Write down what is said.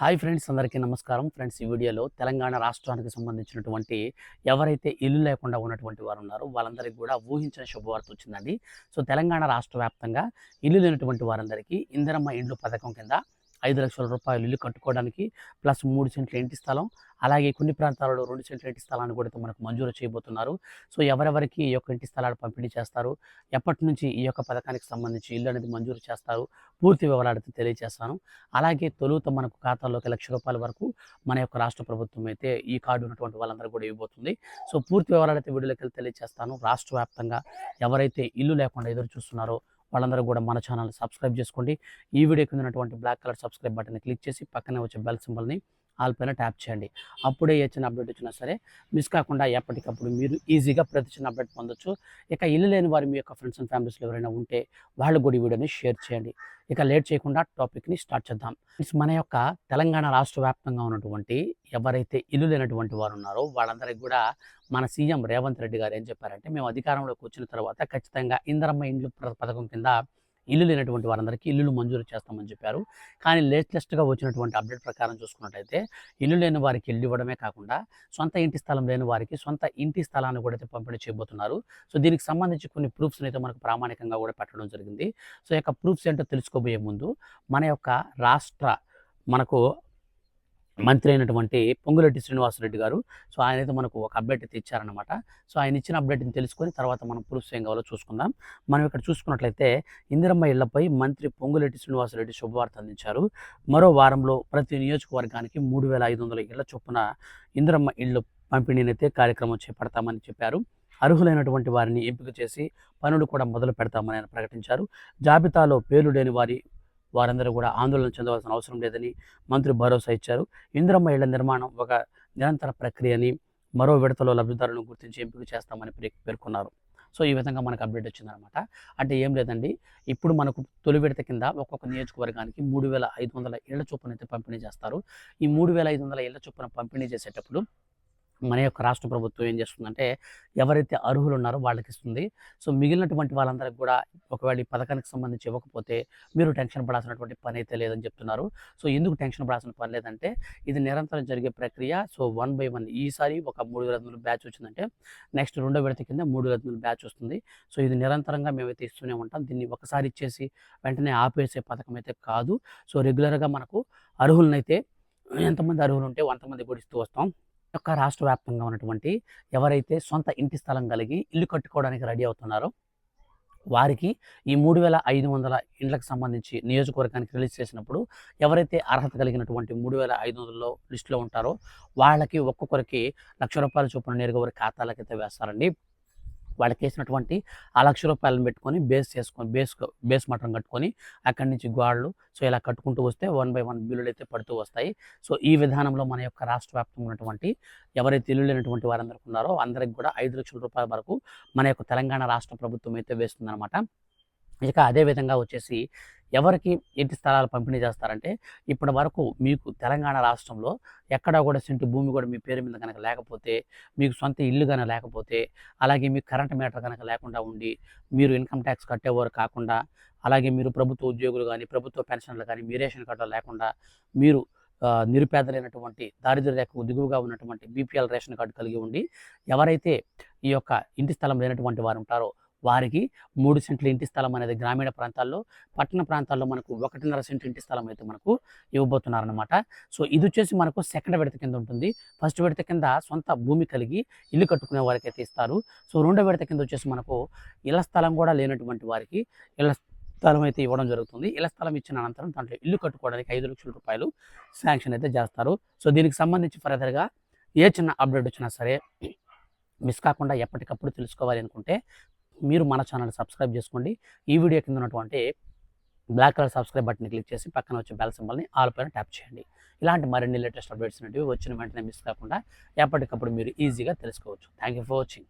Hi friends అందరికీ నమస్కారం. Friends ఈ వీడియోలో తెలంగాణ రాష్ట్రానికి సంబంధించినటువంటి ఎవరైతే ఇల్లు లేకుండా ఉన్నటువంటి వారు ఉన్నారో వాళ్ళందరికీ కూడా ఊహించిన శుభవార్త వచ్చిందండి. సో తెలంగాణ రాష్ట్ర వ్యాప్తంగా ఇల్లు లేనటువంటి వారందరికీ ఇందిరమ్మ ఇండ్లు పథకం కింద ఐదు లక్షల రూపాయలు ఇల్లు కట్టుకోవడానికి ప్లస్ మూడు సెంట్ల ఇంటి స్థలం అలాగే కొన్ని ప్రాంతాలలో రెండు సెంట్ల ఇంటి స్థలాన్ని కూడా మనకు మంజూరు చేయబోతున్నారు. సో ఎవరెవరికి ఈ యొక్క ఇంటి స్థలాలు పంపిణీ చేస్తారు? ఎప్పటి నుంచి ఈ యొక్క పథకానికి సంబంధించి ఇల్లు అనేది మంజూరు చేస్తారు? పూర్తి వివరాలు తెలియజేస్తాను. అలాగే తొలుత మనకు ఖాతాలోకి లక్ష రూపాయల వరకు మన యొక్క రాష్ట్ర ప్రభుత్వం అయితే ఈ కార్డు ఉన్నటువంటి వాళ్ళందరూ కూడా ఇవ్వబోతుంది. సో పూర్తి వివరాలు అయితే వీడియోలోకి తెలియజేస్తాను. రాష్ట్ర వ్యాప్తంగా ఎవరైతే ఇల్లు లేకుండా ఎదురు చూస్తున్నారో వాళ్ళందరూ కూడా మన ఛానల్ సబ్స్క్రైబ్ చేసుకోండి. ఈ వీడియో కింద ఉన్నటువంటి బ్లాక్ కలర్ సబ్స్క్రైబ్ బటన్ని క్లిక్ చేసి పక్కనే వచ్చే బెల్ సింబల్ని ఆల్ పైన ట్యాప్ చేయండి. అప్పుడే ఏ చిన్న అప్డేట్ వచ్చినా సరే మిస్ కాకుండా ఎప్పటికప్పుడు మీరు ఈజీగా ప్రతి చిన్న అప్డేట్ పొందొచ్చు. ఇక ఇల్లు లేని వారు మీ యొక్క ఫ్రెండ్స్ అండ్ ఫ్యామిలీస్లో ఎవరైనా ఉంటే వాళ్ళు కూడా ఈ వీడియోని షేర్ చేయండి. ఇక లేట్ చేయకుండా టాపిక్ని స్టార్ట్ చేద్దాం. మన యొక్క తెలంగాణ రాష్ట్ర వ్యాప్తంగా ఉన్నటువంటి ఎవరైతే ఇల్లు లేనటువంటి వారు ఉన్నారో వాళ్ళందరికీ కూడా మన సీఎం రేవంత్ రెడ్డి గారు ఏం చెప్పారంటే మేము అధికారంలోకి వచ్చిన తర్వాత ఖచ్చితంగా ఇందరమ్మ ఇండ్లు పథకం కింద ఇల్లు లేనటువంటి వారందరికీ ఇల్లులు మంజూరు చేస్తామని చెప్పారు. కానీ లేటెస్ట్గా వచ్చినటువంటి అప్డేట్ ప్రకారం చూసుకున్నట్టయితే ఇల్లు లేని వారికి ఇల్లు ఇవ్వడమే కాకుండా సొంత ఇంటి స్థలం లేని వారికి సొంత ఇంటి స్థలాన్ని కూడా అయితే పంపిణీ చేయబోతున్నారు. సో దీనికి సంబంధించి కొన్ని ప్రూఫ్స్ అయితే మనకు ప్రామాణికంగా కూడా పెట్టడం జరిగింది. సో యొక్క ప్రూఫ్స్ ఏంటో తెలుసుకోబోయే ముందు మన యొక్క రాష్ట్ర మనకు మంత్రి అయినటువంటి పొంగులెట్టి శ్రీనివాసరెడ్డి గారు. సో ఆయన అయితే మనకు ఒక అప్డేట్ అయితే ఇచ్చారనమాట సో ఆయన ఇచ్చిన అప్డేట్ని తెలుసుకొని తర్వాత మనం ప్రూఫ్స్ ఏం కావాలో చూసుకుందాం. మనం ఇక్కడ చూసుకున్నట్లయితే ఇందిరమ్మ ఇళ్ళపై మంత్రి పొంగులెట్టి శ్రీనివాసరెడ్డి శుభవార్త అందించారు. మరో వారంలో ప్రతి నియోజకవర్గానికి మూడు వేల ఐదు వందల ఇళ్ళ చొప్పున ఇందిరమ్మ ఇళ్ళు పంపిణీనైతే కార్యక్రమం చేపడతామని చెప్పారు. అర్హులైనటువంటి వారిని ఎంపిక చేసి పనులు కూడా మొదలు పెడతామని ఆయన ప్రకటించారు. జాబితాలో పేరు లేని వారి వారందరూ కూడా ఆందోళన చెందవలసిన అవసరం లేదని మంత్రి భరోసా ఇచ్చారు. ఇందిరమ్మ ఇళ్ళ నిర్మాణం ఒక నిరంతర ప్రక్రియని మరో విడతలో లబ్ధిదారులను గుర్తించి ఎంపిక చేస్తామని పేర్- పేర్కొన్నారు. సో ఈ విధంగా మనకు అప్డేట్ వచ్చిందనమాట అంటే ఏం లేదండి ఇప్పుడు మనకు తొలి విడత కింద ఒక్కొక్క నియోజకవర్గానికి మూడు వేల ఐదు వందల ఇళ్ళ చొప్పున అయితే పంపిణీ చేస్తారు. ఈ మూడు వేల ఐదు వందల ఇళ్ళ చొప్పున పంపిణీ చేసేటప్పుడు మన యొక్క రాష్ట్ర ప్రభుత్వం ఏం చేస్తుందంటే ఎవరైతే అర్హులు ఉన్నారో వాళ్ళకి ఇస్తుంది సో మిగిలినటువంటి వాళ్ళందరికీ కూడా ఒకవేళ ఈ పథకానికి సంబంధించి ఇవ్వకపోతే మీరు టెన్షన్ పడాల్సినటువంటి పని అయితే లేదని చెప్తున్నారు. సో ఎందుకు టెన్షన్ పడాల్సిన పని లేదంటే ఇది నిరంతరం జరిగే ప్రక్రియ. సో వన్ బై వన్ ఈసారి ఒక మూడు వేల ఐదు బ్యాచ్ వచ్చిందంటే నెక్స్ట్ రెండో విడత కింద మూడు వేల ఐదు బ్యాచ్ వస్తుంది. సో ఇది నిరంతరంగా మేమైతే ఇస్తూనే ఉంటాం. దీన్ని ఒకసారి ఇచ్చేసి వెంటనే ఆపేసే పథకం అయితే కాదు. సో రెగ్యులర్గా మనకు అర్హులనైతే ఎంతమంది అర్హులు ఉంటే అంతమంది కూడా ఇస్తూ వస్తాం. యొక్క రాష్ట్ర వ్యాప్తంగా ఉన్నటువంటి ఎవరైతే సొంత ఇంటి స్థలం కలిగి ఇల్లు కట్టుకోవడానికి రెడీ అవుతున్నారో వారికి ఈ మూడు వేల ఐదు వందల ఇండ్లకు సంబంధించి నియోజకవర్గానికి రిలీజ్ చేసినప్పుడు ఎవరైతే అర్హత కలిగినటువంటి మూడు వేల ఐదు వందలలో లిస్టులో ఉంటారో వాళ్ళకి ఒక్కొక్కరికి లక్ష రూపాయల చొప్పున నేరుగా వారి ఖాతాలకైతే వేస్తారండి. వాళ్ళకి వేసినటువంటి ఆ లక్ష రూపాయలను పెట్టుకొని బేస్ చేసుకొని బేస్ బేస్ మటన్ కట్టుకొని అక్కడి నుంచి గోడలు సో ఇలా కట్టుకుంటూ వస్తే వన్ బై వన్ బిల్లులు అయితే పడుతూ వస్తాయి. సో ఈ విధానంలో మన యొక్క రాష్ట్ర వ్యాప్తంగా ఉన్నటువంటి ఎవరైతే ఇల్లు లేనటువంటి వారందరికీ ఉన్నారో అందరికి కూడా ఐదు లక్షల రూపాయల వరకు మన యొక్క తెలంగాణ రాష్ట్ర ప్రభుత్వం అయితే వేస్తుందన్నమాట. ఇక అదే విధంగా వచ్చేసి ఎవరికి ఇంటి స్థలాలు పంపిణీ చేస్తారంటే ఇప్పటి వరకు మీకు తెలంగాణ రాష్ట్రంలో ఎక్కడా కూడా సెంటు భూమి కూడా మీ పేరు మీద కనుక లేకపోతే మీకు సొంత ఇల్లు కనుక లేకపోతే అలాగే మీకు కరెంట్ మీటర్ కనుక లేకుండా ఉండి మీరు ఇన్కమ్ ట్యాక్స్ కట్టేవారు కాకుండా అలాగే మీరు ప్రభుత్వ ఉద్యోగులు కానీ ప్రభుత్వ పెన్షన్లు కానీ మీ రేషన్ కార్డులు లేకుండా మీరు నిరుపేదలైనటువంటి దారిద్ర్య రేఖకు దిగువగా ఉన్నటువంటి బీపీఎల్ రేషన్ కార్డు కలిగి ఉండి ఎవరైతే ఈ యొక్క ఇంటి స్థలం లేనటువంటి వారు ఉంటారో వారికి మూడు సెంట్ల ఇంటి స్థలం అనేది గ్రామీణ ప్రాంతాల్లో పట్టణ ప్రాంతాల్లో మనకు ఒకటిన్నర సెంట్ ఇంటి స్థలం అయితే మనకు ఇవ్వబోతున్నారనమాట సో ఇది వచ్చేసి మనకు సెకండ్ విడత కింద ఉంటుంది. ఫస్ట్ విడత కింద సొంత భూమి కలిగి ఇల్లు కట్టుకునే వారికి అయితే ఇస్తారు. సో రెండో విడత కింద వచ్చేసి మనకు ఇళ్ళ స్థలం కూడా లేనటువంటి వారికి ఇళ్ళ స్థలం అయితే ఇవ్వడం జరుగుతుంది. ఇళ్ళ స్థలం ఇచ్చిన అనంతరం దాంట్లో ఇల్లు కట్టుకోవడానికి ఐదు లక్షల రూపాయలు శాంక్షన్ అయితే చేస్తారు. సో దీనికి సంబంధించి ఫర్దర్గా ఏ చిన్న అప్డేట్ వచ్చినా సరే మిస్ కాకుండా ఎప్పటికప్పుడు తెలుసుకోవాలి అనుకుంటే మీరు మన ఛానల్ సబ్స్క్రైబ్ చేసుకోండి. ఈ వీడియో కింద ఉన్నటువంటి black colour subscribe button click చేసి పక్కన వచ్చే బెల్ సింబల్ని ఆల్ పైన ట్యాప్ చేయండి. ఇలాంటి మరిన్ని లేటెస్ట్ అప్డేట్స్ అనేవి వచ్చిన వెంటనే మిస్ కాకుండా ఎప్పటికప్పుడు మీరు ఈజీగా తెలుసుకోవచ్చు. Thank you for watching